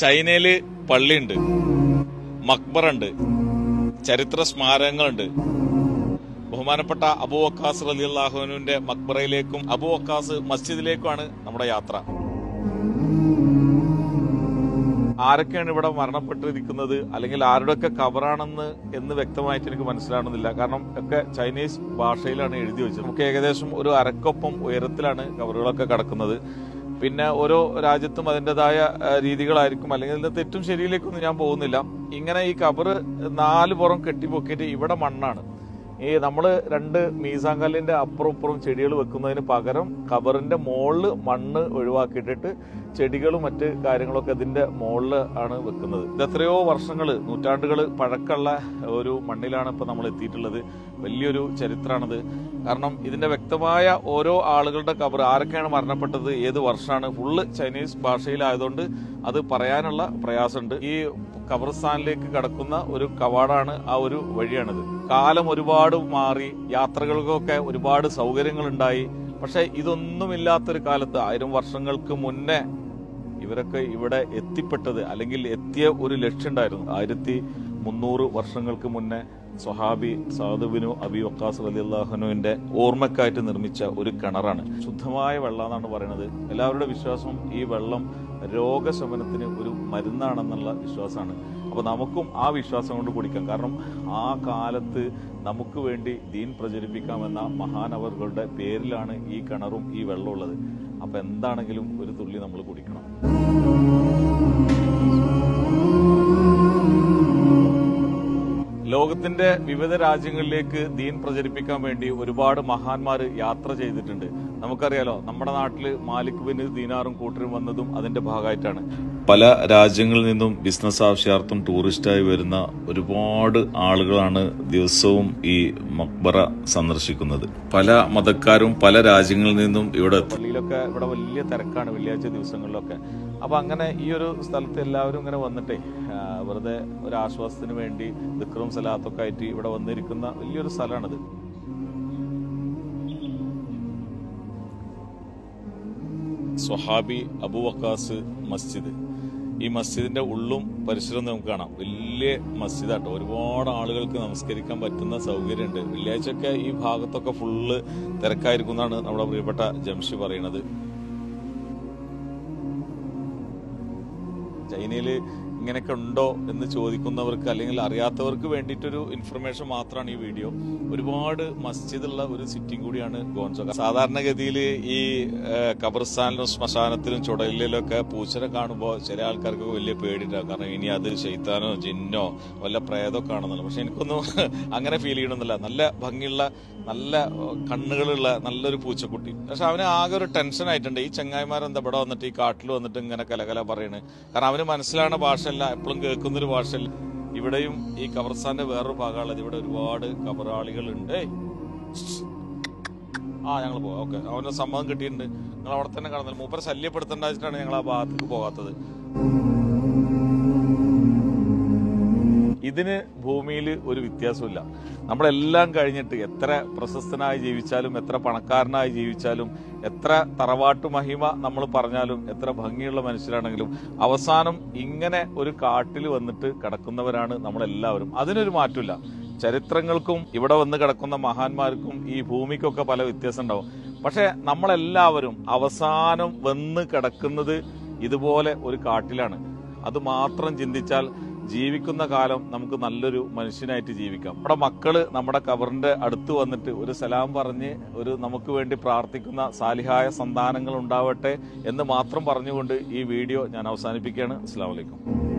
ചൈനയിൽ പള്ളിയുണ്ട് മക്ബറുണ്ട് ചരിത്ര സ്മാരകങ്ങളുണ്ട്. ബഹുമാനപ്പെട്ട അബു വക്കാസ് അലി അള്ളാഹുവിന്റെ മക്ബറയിലേക്കും അബു വക്കാസ് മസ്ജിദിലേക്കുമാണ് നമ്മുടെ യാത്ര. ആരൊക്കെയാണ് ഇവിടെ മരണപ്പെട്ടിരിക്കുന്നത് അല്ലെങ്കിൽ ആരുടെയൊക്കെ കബറാണെന്ന് എന്ന് വ്യക്തമായിട്ട് എനിക്ക് മനസ്സിലാവുന്നില്ല. കാരണം ഒക്കെ ചൈനീസ് ഭാഷയിലാണ് എഴുതി വെച്ചത്. നമുക്ക് ഏകദേശം ഒരു അരക്കൊപ്പം ഉയരത്തിലാണ് കബറുകളൊക്കെ കിടക്കുന്നത്. പിന്നെ ഓരോ രാജ്യത്തും അതിന്റെതായ രീതികളായിരിക്കും. അല്ലെങ്കിൽ ഇതിന്റെ തെറ്റും ശരിയിലേക്കൊന്നും ഞാൻ പോകുന്നില്ല. ഇങ്ങനെ ഈ കബറ് നാല് പുറം കെട്ടിപ്പൊക്കിയിട്ട് ഇവിടെ മണ്ണാണ്. ഈ നമ്മൾ രണ്ട് മീസാങ്കല്ലിന്റെ അപ്പുറം ഇപ്പുറം ചെടികൾ വെക്കുന്നതിന് പകരം കബറിന്റെ മുകളിൽ മണ്ണ് ഒഴിവാക്കിയിട്ടിട്ട് ചെടികളും മറ്റ് കാര്യങ്ങളൊക്കെ ഇതിന്റെ മുകളിൽ ആണ് വെക്കുന്നത്. ഇത് എത്രയോ വർഷങ്ങൾ നൂറ്റാണ്ടുകൾ പഴക്കമുള്ള ഒരു മണ്ണിലാണ് ഇപ്പൊ നമ്മൾ എത്തിയിട്ടുള്ളത് വലിയൊരു ചരിത്രമാണത് കാരണം ഇതിന്റെ വ്യക്തമായ ഓരോ ആളുകളുടെ കബർ ആരൊക്കെയാണ് മരണപ്പെട്ടത് ഏത് വർഷമാണ്. ഫുള്ള് ചൈനീസ് ഭാഷയിലായതുകൊണ്ട് അത് പറയാനുള്ള പ്രയാസമുണ്ട്. ഈ കബർസ്ഥാനിലേക്ക് കടക്കുന്ന ഒരു കവാടാണ് ആ ഒരു വഴിയാണിത്. കാലം ഒരുപാട് മാറി യാത്രകൾക്കൊക്കെ ഒരുപാട് സൗകര്യങ്ങളുണ്ടായി. പക്ഷെ ഇതൊന്നുമില്ലാത്തൊരു കാലത്ത് ആയിരം വർഷങ്ങൾക്ക് മുന്നേ ഇവരൊക്കെ ഇവിടെ എത്തിപ്പെട്ടത് അല്ലെങ്കിൽ എത്തിയ ഒരു ലക്ഷ്യം ഉണ്ടായിരുന്നു ആയിരത്തി മുന്നൂറ് വർഷങ്ങൾക്ക് മുന്നേ സ്വഹാബി സാദുബിനു അബി വക്കാസ് അലി അള്ളാഹുനുവിന്റെ ഓർമ്മക്കായിട്ട് നിർമ്മിച്ച ഒരു കിണറാണ്. ശുദ്ധമായ വെള്ളം എന്നാണ് പറയുന്നത് എല്ലാവരുടെ വിശ്വാസം ഈ വെള്ളം രോഗശമനത്തിന് ഒരു മരുന്നാണെന്നുള്ള വിശ്വാസമാണ്. അപ്പോൾ നമുക്കും ആ വിശ്വാസം കൊണ്ട് കുടിക്കാം കാരണം ആ കാലത്ത് നമുക്ക് വേണ്ടി ദീൻ പ്രചരിപ്പിക്കാമെന്ന മഹാനവറുകളുടെ പേരിലാണ് ഈ കിണറും ഈ വെള്ളമുള്ളത് അപ്പോൾ അപ്പൊ എന്താണെങ്കിലും ഒരു തുള്ളി നമ്മൾ കുടിക്കണം. ലോകത്തിന്റെ വിവിധ രാജ്യങ്ങളിലേക്ക് ദീൻ പ്രചരിപ്പിക്കാൻ വേണ്ടി ഒരുപാട് മഹാന്മാർ യാത്ര ചെയ്തിട്ടുണ്ട്. നമുക്കറിയാലോ നമ്മുടെ നാട്ടിൽ മാലിക് ബിൻ ദീനാറും കൂട്ടരും വന്നതും അതിന്റെ ഭാഗമായിട്ടാണ്. പല രാജ്യങ്ങളിൽ നിന്നും ബിസിനസ് ആവശ്യാർത്ഥം ടൂറിസ്റ്റായി വരുന്ന ഒരുപാട് ആളുകളാണ് ദിവസവും ഈ മക്ബറ സന്ദർശിക്കുന്നത്. പല മതക്കാരും പല രാജ്യങ്ങളിൽ നിന്നും ഇവിടെ പള്ളിയിലൊക്കെ ഇവിടെ വലിയ തിരക്കാണ് വെള്ളിയാഴ്ച ദിവസങ്ങളിലൊക്കെ. അപ്പൊ അങ്ങനെ ഈ ഒരു സ്ഥലത്ത് എല്ലാവരും ഇങ്ങനെ വന്നിട്ടേ വെറുതെ ഒരു ആശ്വാസത്തിന് വേണ്ടി ദിക്റും സലാത്തൊക്കെ ആയിട്ട് ഇവിടെ വന്നിരിക്കുന്ന വലിയൊരു സ്ഥലമാണിത്. സ്വഹാബി അബുവക്കാസ് മസ്ജിദ്. ഈ മസ്ജിദിന്റെ ഉള്ളും പരിസരവും നമുക്ക് കാണാം. വലിയ മസ്ജിദാട്ടോ. ഒരുപാട് ആളുകൾക്ക് നമസ്കരിക്കാൻ പറ്റുന്ന സൗകര്യമുണ്ട്. വെള്ളിയാഴ്ചയൊക്കെ ഈ ഭാഗത്തൊക്കെ ഫുള്ള് തിരക്കായിരിക്കും എന്നാണ് നമ്മുടെ പ്രിയപ്പെട്ട ജംഷി പറയുന്നത്. ചൈനയിൽ ഇങ്ങനെയൊക്കെ ഉണ്ടോ എന്ന് ചോദിക്കുന്നവർക്ക് അല്ലെങ്കിൽ അറിയാത്തവർക്ക് വേണ്ടിയിട്ടൊരു ഇൻഫർമേഷൻ മാത്രമാണ് ഈ വീഡിയോ ഒരുപാട് മസ്ജിദുള്ള ഒരു സിറ്റിംഗ് കൂടിയാണ് ഗോൺസോ സാധാരണഗതിയിൽ ഈ കബർസ്ഥാനിലും ശ്മശാനത്തിലും ചുടലിലും ഒക്കെ പൂച്ചനെ കാണുമ്പോൾ ചില ആൾക്കാർക്ക് വലിയ പേടിയിട്ടാണ് കാരണം ഇനി അത് ശൈത്താനോ ജിന്നോ വല്ല പ്രേതമൊക്കെ ആണെന്നല്ല പക്ഷെ എനിക്കൊന്നും അങ്ങനെ ഫീൽ ചെയ്യണമെന്നില്ല നല്ല ഭംഗിയുള്ള നല്ല കണ്ണുകളുള്ള നല്ലൊരു പൂച്ചക്കുട്ടി. പക്ഷെ അവന് ആകെ ഒരു ടെൻഷൻ ആയിട്ടുണ്ട്. ഈ ചങ്ങായിമാരെന്താ ഇവിടെ വന്നിട്ട് ഈ കാട്ടിൽ വന്നിട്ട് ഇങ്ങനെ കലകല പറയണ്? കാരണം അവന് മനസ്സിലാവുന്ന ഭാഷയല്ല എപ്പോഴും കേൾക്കുന്നൊരു ഭാഷയല്ല ഇവിടെയും ഈ കവർസാന്റെ വേറൊരു ഭാഗമുള്ളത് ഇവിടെ ഒരുപാട് കബറാളികളുണ്ട് ആ ഞങ്ങൾ പോകാം. ഓക്കെ. അവന് സമ്മതം കിട്ടിയിട്ടുണ്ട്. നിങ്ങൾ അവിടെ തന്നെ കടന്നത് മൂപ്പരെ ശല്യപ്പെടുത്തേണ്ടാണ് ഞങ്ങൾ ആ ഭാഗത്തേക്ക് പോകാത്തത്. ഇതിന് ഭൂമിയിൽ ഒരു വ്യത്യാസമില്ല നമ്മളെല്ലാം കഴിഞ്ഞിട്ട് എത്ര പ്രശസ്തനായി ജീവിച്ചാലും എത്ര പണക്കാരനായി ജീവിച്ചാലും എത്ര തറവാട്ടു മഹിമ നമ്മൾ പറഞ്ഞാലും എത്ര ഭംഗിയുള്ള മനുഷ്യരാണെങ്കിലും അവസാനം ഇങ്ങനെ ഒരു കാട്ടിൽ വന്നിട്ട് കിടക്കുന്നവരാണ് നമ്മളെല്ലാവരും. അതിനൊരു മാറ്റമില്ല. ചരിത്രങ്ങൾക്കും ഇവിടെ വന്ന് കിടക്കുന്ന മഹാന്മാർക്കും ഈ ഭൂമിക്കൊക്കെ പല വ്യത്യാസം ഉണ്ടാവും. പക്ഷെ നമ്മളെല്ലാവരും അവസാനം വന്ന് കിടക്കുന്നത് ഇതുപോലെ ഒരു കാട്ടിലാണ്. അത് മാത്രം ചിന്തിച്ചാൽ ജീവിക്കുന്ന കാലം നമുക്ക് നല്ലൊരു മനുഷ്യനായിട്ട് ജീവിക്കാം. നമ്മുടെ മക്കൾ നമ്മുടെ കബറിന്റെ അടുത്ത് വന്നിട്ട് ഒരു സലാം പറഞ്ഞ് ഒരു നമുക്ക് വേണ്ടി പ്രാർത്ഥിക്കുന്ന സാലിഹായ സന്താനങ്ങൾ ഉണ്ടാവട്ടെ എന്ന് മാത്രം പറഞ്ഞുകൊണ്ട് ഈ വീഡിയോ ഞാൻ അവസാനിപ്പിക്കുകയാണ്. അസ്സാം വലൈക്കും